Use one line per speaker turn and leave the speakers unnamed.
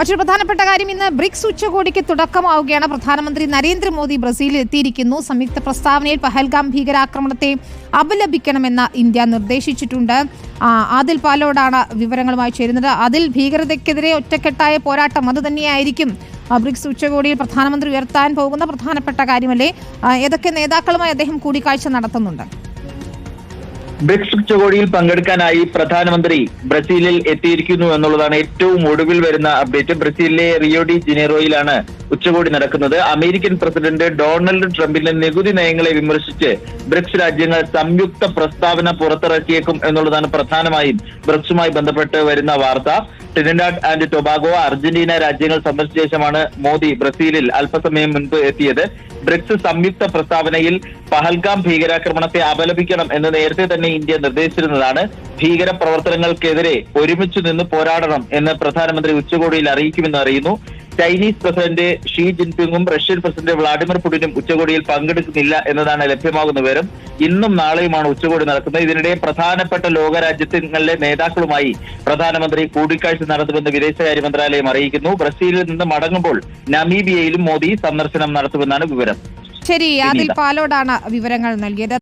മറ്റൊരു പ്രധാനപ്പെട്ട കാര്യം ഇന്ന് ബ്രിക്സ് ഉച്ചകോടിക്ക് തുടക്കമാവുകയാണ്. പ്രധാനമന്ത്രി നരേന്ദ്രമോദി ബ്രസീലിൽ എത്തിയിരിക്കുന്നു. സംയുക്ത പ്രസ്താവനയിൽ പഹൽഗാം ഭീകരാക്രമണത്തെ അപലപിക്കണമെന്ന് ഇന്ത്യ നിർദ്ദേശിച്ചിട്ടുണ്ട്. ആദിൽ പാലോടാണ് വിവരങ്ങളുമായി ചേരുന്നത്. അതിൽ ഭീകരതയ്ക്കെതിരെ ഒറ്റക്കെട്ടായ പോരാട്ടം അത് തന്നെയായിരിക്കും. ബ്രിക്സ് ഉച്ചകോടിയിൽ പ്രധാനമന്ത്രി ഉയർത്താൻ പോകുന്ന പ്രധാനപ്പെട്ട കാര്യമല്ലേ? ഏതൊക്കെ നേതാക്കളുമായി അദ്ദേഹം കൂടിക്കാഴ്ച നടത്തുന്നുണ്ട്?
ബ്രിക്സ് ഉച്ചകോടിയിൽ പങ്കെടുക്കാനായി പ്രധാനമന്ത്രി ബ്രസീലിൽ എത്തിയിരിക്കുന്നു എന്നുള്ളതാണ് ഏറ്റവും ഒടുവിൽ വരുന്ന അപ്ഡേറ്റ്. ബ്രസീലിലെ റിയോ ഡി ജനീറോയിലാണ് ഉച്ചകോടി നടക്കുന്നത്. അമേരിക്കൻ പ്രസിഡന്റ് ഡൊണാൾഡ് ട്രംപിന്റെ നികുതി നയങ്ങളെ വിമർശിച്ച് ബ്രിക്സ് രാജ്യങ്ങൾ സംയുക്ത പ്രസ്താവന പുറത്തിറക്കിയേക്കും എന്നുള്ളതാണ് പ്രധാനമായും ബ്രിക്സുമായി ബന്ധപ്പെട്ട് വരുന്ന വാർത്ത. ട്രിനിഡാഡ് ആൻഡ് ടൊബാഗോ അർജന്റീന രാജ്യങ്ങൾ സന്ദർശിച്ച ശേഷമാണ് മോദി ബ്രസീലിൽ അല്പസമയം മുൻപ് എത്തിയത്. ബ്രിക്സ് സംയുക്ത പ്രസ്താവനയിൽ പഹൽഗാം ഭീകരാക്രമണത്തെ അപലപിക്കണം എന്ന് നേരത്തെ തന്നെ ഇന്ത്യ നിർദ്ദേശിച്ചിരുന്നതാണ്. ഭീകര പ്രവർത്തനങ്ങൾക്കെതിരെ ഒരുമിച്ച് നിന്ന് പോരാടണം എന്ന് പ്രധാനമന്ത്രി ഉച്ചകോടിയിൽ അറിയിക്കുമെന്ന് അറിയുന്നു. ചൈനീസ് പ്രസിഡന്റ് ഷീ ജിൻപിങ്ങും റഷ്യൻ പ്രസിഡന്റ് വ്ളാഡിമിർ പുടിനും ഉച്ചകോടിയിൽ പങ്കെടുക്കുന്നില്ല എന്നതാണ് ലഭ്യമാകുന്ന വിവരം. ഇന്നും നാളെയുമാണ് ഉച്ചകോടി നടക്കുന്നത്. ഇതിനിടെ പ്രധാനപ്പെട്ട ലോകരാജ്യങ്ങളിലെ നേതാക്കളുമായി പ്രധാനമന്ത്രി കൂടിക്കാഴ്ച നടത്തുമെന്ന് വിദേശകാര്യ മന്ത്രാലയം അറിയിക്കുന്നു. ബ്രസീലിൽ നിന്ന് മടങ്ങുമ്പോൾ നമീബിയയിലും മോദി സന്ദർശനം നടത്തുമെന്നാണ് വിവരം.
ശരി ആദിൽ പാലോടാണ് വിവരങ്ങൾ നൽകിയത്.